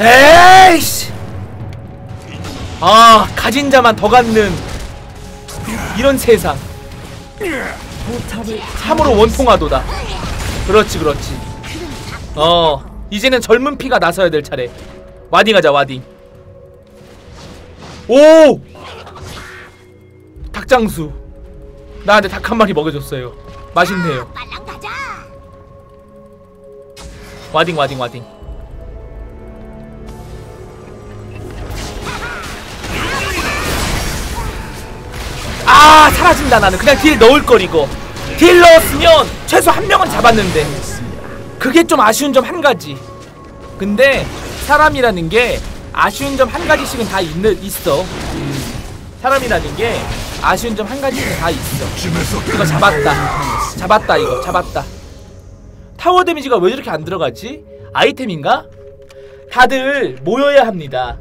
에이씨! 아 가진 자만 더 갖는 이런 세상. 참으로 원통하도다. 그렇지 그렇지. 어 이제는 젊은 피가 나서야 될 차례. 와딩 하자 와딩. 오! 닭장수. 나한테 닭 한 마리 먹여줬어요. 맛있네요. 와딩 와딩 와딩 아 사라진다 나는 그냥 딜 넣을 걸 이거 딜 넣었으면 최소 한 명은 잡았는데 그게 좀 아쉬운 점 한 가지 근데 사람이라는 게 아쉬운 점 한 가지씩은 다 있는, 있어 음, 사람이라는 게 아쉬운 점 한 가지씩은 다 있어 이거 잡았다 잡았다 이거 잡았다 타워 데미지가 왜 이렇게 안 들어가지? 아이템인가? 다들 모여야 합니다.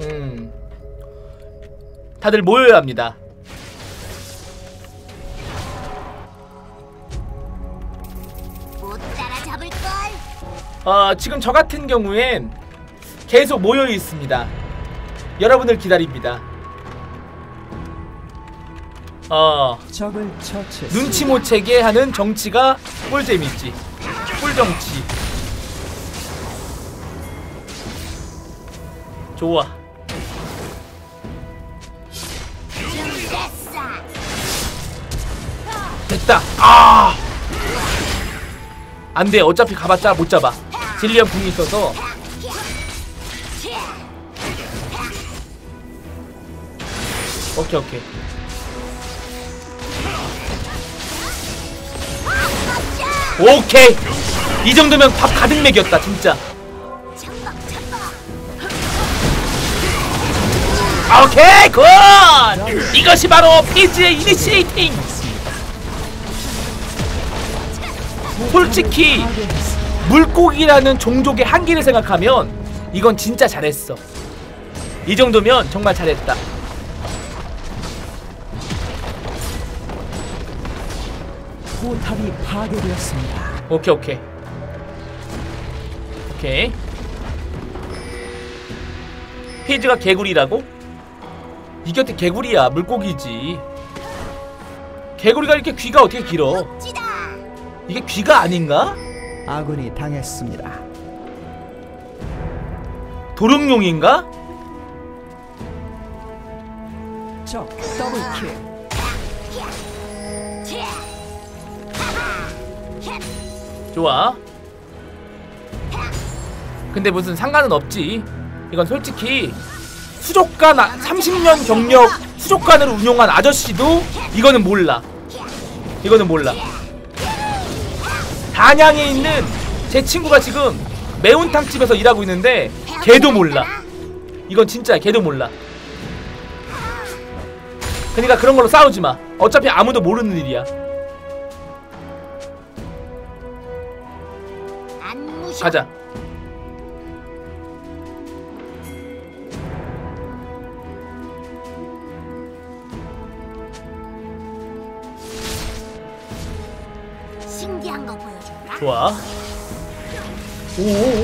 음. 다들 모여야 합니다. 어, 지금 저 같은 경우엔 계속 모여 있습니다. 여러분을 기다립니다. 어. 눈치 못 채게 하는 정치가 꿀잼이지. 꿀정치. 좋아. 됐다. 아! 안 돼. 어차피 가봤자 못 잡아. 질리언 궁이 있어서. 오케이, 오케이. 오케이. 이 정도면 밥 가득 먹였다, 진짜. 천박. 오케이, 굿! 이것이 바로 피즈의 이니시에이팅! 솔직히 물고기라는 종족의 한계를 생각하면 이건 진짜 잘했어. 이 정도면 정말 잘했다. 포탑이 파괴되었습니다. 오케이 오케이 오케이 페이지가 개구리라고? 이 곁에 개구리야 물고기지 개구리가 이렇게 귀가 어떻게 길어. 이게 귀가 아닌가? 아군이 당했습니다. 도룡용인가? 적 더블킬. 좋아 근데 무슨 상관은 없지 이건 솔직히 수족관 아, 30년 경력 수족관을 운용한 아저씨도 이거는 몰라 이거는 몰라 단양에 있는 제 친구가 지금 매운탕 집에서 일하고 있는데 걔도 몰라. 이건 진짜 걔도 몰라. 그러니까 그런 걸로 싸우지 마. 어차피 아무도 모르는 일이야. 가자 좋아. 오.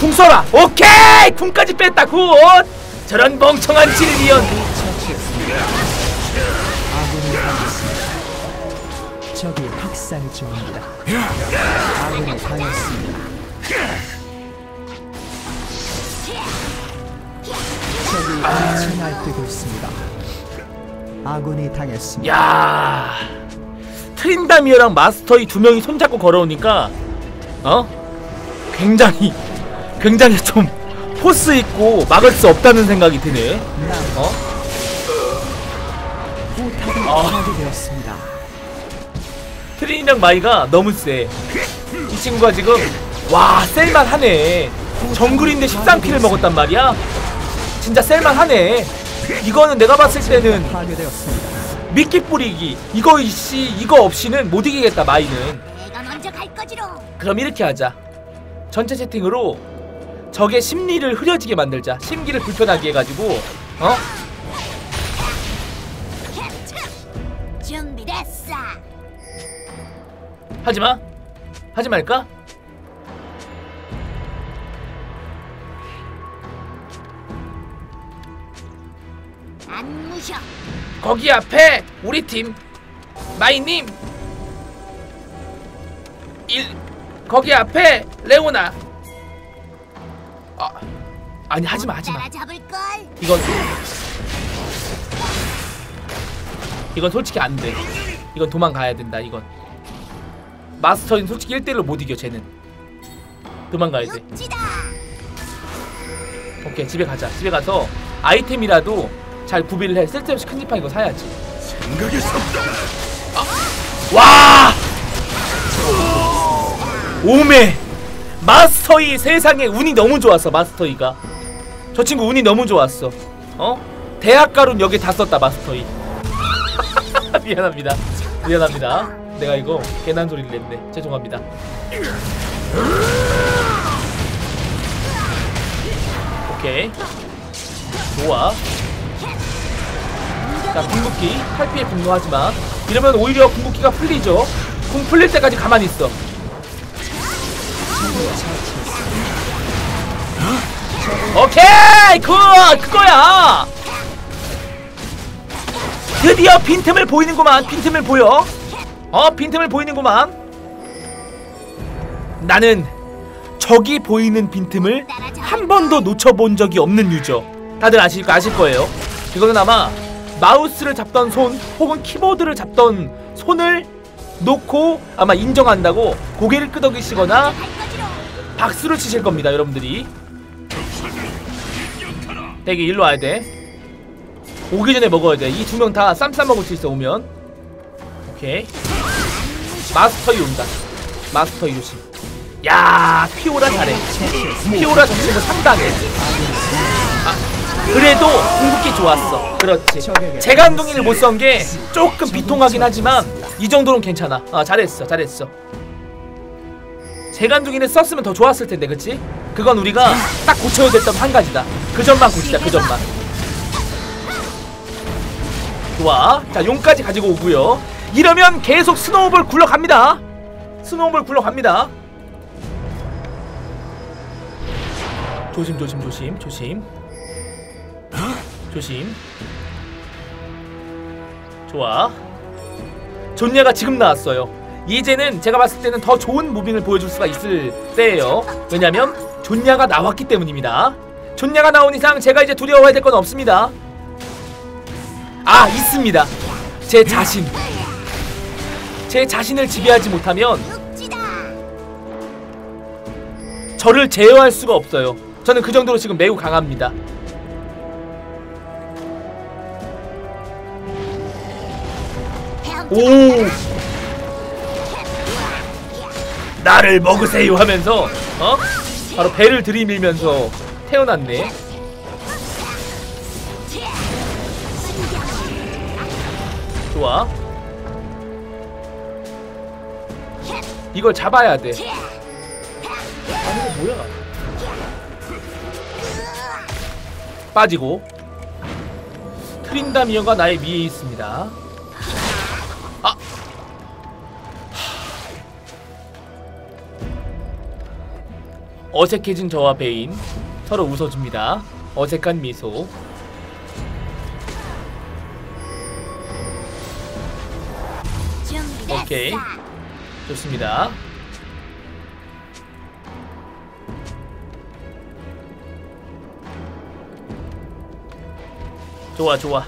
궁 써라. 오케이. 궁까지 뺐다. 굿. 저런 멍청한 질리언. 적이 학살 중입니다. 아군이 당했습니다. 적이 빛을 날뛰고 있습니다. 아군이 당했습니다. 야. 트린다미어랑 마스터이 두 명이 손잡고 걸어오니까 어? 굉장히 굉장히 좀 포스 있고 막을 수 없다는 생각이 드네. 어? 포탑이 아. 파괴되었습니다. 트린이랑 마이가 너무 세. 이 친구가 지금 와 셀만 하네. 정글인데 13킬을 먹었단 말이야. 진짜 셀만하네. 이거는 내가 봤을 때는. 미끼 뿌리기 이거 이씨 이거 없이는 못 이기겠다 마이는. 내가 먼저 갈 거지롱. 그럼 이렇게 하자. 전체 채팅으로 적의 심리를 흐려지게 만들자. 심기를 불편하게 해가지고 어? 준비됐어. 하지마 하지 말까? 안 무셔. 거기 앞에 우리 팀 마이님. 일 거기 앞에 레오나. 아 아니 하지마 하지마. 이건 이건 솔직히 안 돼. 이건 도망가야 된다 이건. 마스터인 솔직히 1대1로 못 이겨 쟤는. 도망가야 돼. 오케이 집에 가자. 집에 가서 아이템이라도 잘 구비를 해. 쓸데없이 큰 지팡이 이거 사야지. 아. 와! 오메! 마스터이 세상에 운이 너무 좋았어 마스터이가. 저 친구 운이 너무 좋았어. 어? 대학가론 여기 다 썼다 마스터이. 미안합니다. 미안합니다. 내가 이거 괜한 소리를 냈네. 죄송합니다. 오케이. 좋아 자 궁극기. 탈피에 분노하지마 이러면 오히려 궁극기가 풀리죠. 궁 풀릴 때까지 가만히 있어. 오케이! 굿! 그거야! 드디어 빈틈을 보이는구만. 빈틈을 보여. 어 빈틈을 보이는구만. 나는 저기 보이는 빈틈을 한 번도 놓쳐본 적이 없는 유저. 다들 아실, 아실 거예요. 이거는 아마 마우스를 잡던 손 혹은 키보드를 잡던 손을 놓고 아마 인정한다고 고개를 끄덕이시거나. 박수를 치실 겁니다 여러분들이. 대기 일로 와야 돼. 오기 전에 먹어야 돼이 두 명 다 쌈싸 먹을 수 있어 오면. 오케이. 마스터 이 온다. 마스터 이 조심 야 피오라 잘해. 피오라 정신도 상당해. 아, 그래도 궁극기 좋았어. 그렇지. 재간둥이를 못쓴게 조금 비통하긴 하지만 이 정도는 괜찮아. 아 잘했어 잘했어. 재간둥이를 썼으면 더 좋았을 텐데 그치? 그건 우리가 딱 고쳐야 됐던 한 가지다. 그 점만 고치자 그 점만. 좋아. 자 용까지 가지고 오고요. 이러면 계속 스노우볼 굴러갑니다. 스노우볼 굴러갑니다. 조심 조심 조심 조심 조심. 좋아. 존냐가 지금 나왔어요. 이제는 제가 봤을 때는 더 좋은 무빙을 보여줄 수가 있을 때예요. 왜냐면 존냐가 나왔기 때문입니다. 존냐가 나온 이상 제가 이제 두려워해야 될 건 없습니다. 아 있습니다. 제 자신. 제 자신을 지배하지 못하면. 저를 제어할 수가 없어요. 저는 그 정도로 지금 매우 강합니다 오. 나를 먹으세요 하면서 어? 바로 배를 들이밀면서 태어났네. 좋아. 이걸 잡아야 돼. 아니 이거 뭐야 빠지고. 트린다미어가 나의 위에 있습니다 아 어색해진 저와 베인 서로 웃어줍니다. 어색한 미소. 오케이. 좋습니다. 좋아 좋아.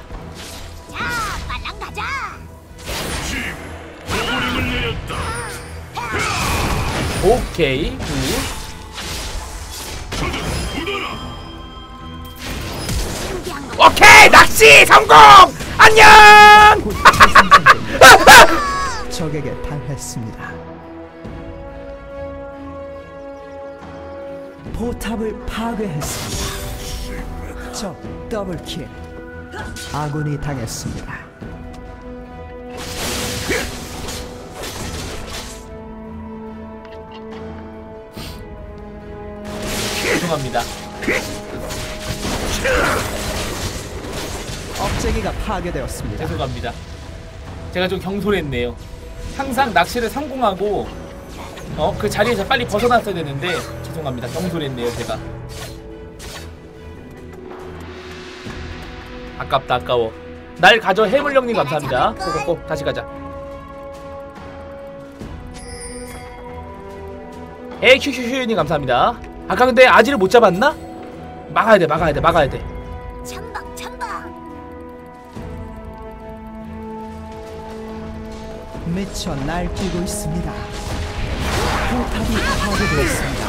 오케이 굿. 오케이 낚시 성공. 안녕. 적에게 당했습니다. 포탑을 파괴했습니다. 적 더블킬. 아군이 당했습니다. 죄송합니다. 업체기가 파괴되었습니다. 죄송합니다. 제가 좀 경솔했네요. 항상 낚시를 성공하고 어 그 자리에서 빨리 벗어났어야 되는데 죄송합니다. 경솔했네요 제가. 아깝다 아까워. 날 가져 해물령님 감사합니다. 꼭꼭꼭 다시 가자. 에이큐큐큐님 감사합니다. 아까 근데 아지를 못 잡았나? 막아야 돼 막아야 돼 막아야 돼. 천방 천방 미쳐 날뛰고 있습니다. 포탑이 파괴되었습니다.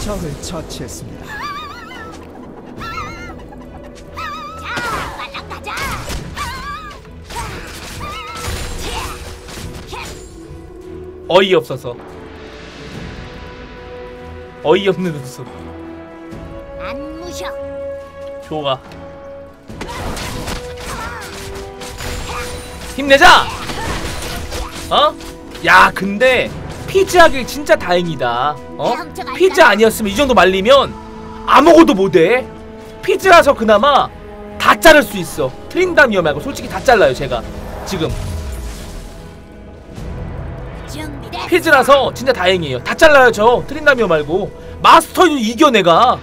적을 처치했습니다. 어이없어서. 어이없는 웃음. 안 무셔 좋아. 힘내자. 어? 야, 근데 피즈 하길 진짜 다행이다. 어? 피즈 아니었으면 이 정도 말리면 아무것도 못해. 피즈라서 그나마 다 자를 수 있어. 트린다미어 말고 솔직히 다 잘라요, 제가. 지금 피즈라서 진짜 다행이에요. 다 잘라요, 저. 트린다미어 말고. 마스터는 이겨 내가.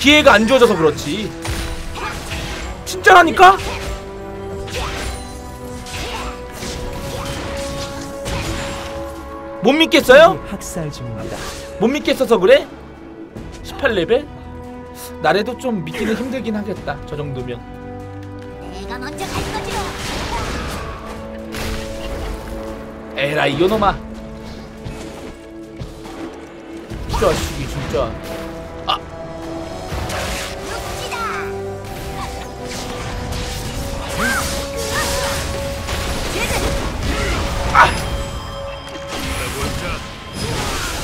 기회가 안 주어져서 그렇지. 진짜라니까? 못 믿겠어요? 학살 중입니다. 못 믿겠어서 그래? 18레벨? 나래도 좀 믿기는 힘들긴 하겠다. 저 정도면. 에라 이놈아. 진짜. 눕지다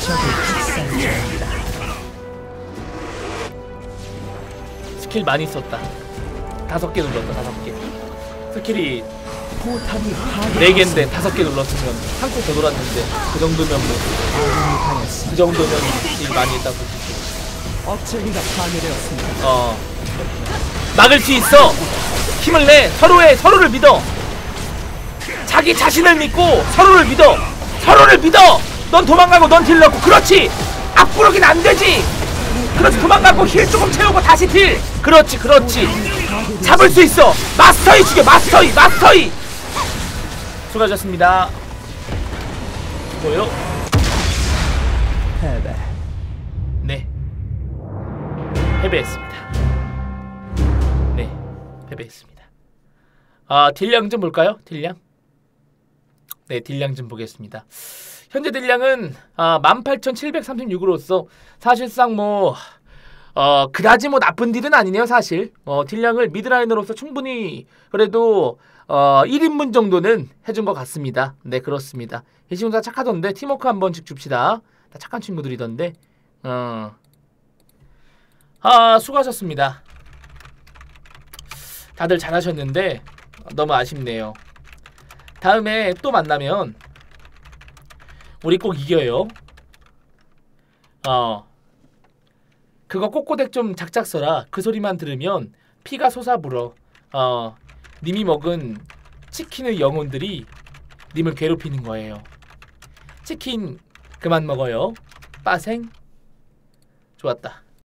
적을 학살 중입니다. 스킬 많이 썼다. 다섯 개 눌렀다. 다섯 개. 스킬이 네 개인데. 다섯 개 눌렀으면 한 코더 놀았는데 그 정도면 뭐그 당했습니다. 정도면 일 많이 했다고. 억제기가 파괴되었습니다. 어 막을 수 있어. 힘을 내. 서로의 서로를 믿어. 자기 자신을 믿고 서로를 믿어. 서로를 믿어. 넌 도망가고 넌 딜 넣고 그렇지. 앞구르긴 안 되지. 그렇지 도망가고 힐 조금 채우고 다시 딜. 그렇지 그렇지. 잡을 수 있어. 마스터이 죽여 마스터이 마스터이. 수고하셨습니다. 뭐요? 패배. 네. 패배했습니다. 네. 패배했습니다. 아, 딜량 좀 볼까요? 딜량? 네, 딜량 좀 보겠습니다. 현재 딜량은 아, 18,736으로서 사실상 뭐 어, 그다지 뭐 나쁜 딜은 아니네요, 사실. 어, 딜량을 미드라이너로서 충분히 그래도 어, 1인분 정도는 해준 것 같습니다. 네, 그렇습니다. 이 친구 다 착하던데 팀워크 한 번씩 줍시다. 다 착한 친구들이던데. 어. 아, 수고하셨습니다. 다들 잘하셨는데 너무 아쉽네요. 다음에 또 만나면 우리 꼭 이겨요. 어. 그거 꼬꼬댁 좀 작작 써라. 그 소리만 들으면 피가 솟아불어. 어. 님이 먹은 치킨의 영혼들이 님을 괴롭히는 거예요. 치킨 그만 먹어요. 빠생. 좋았다.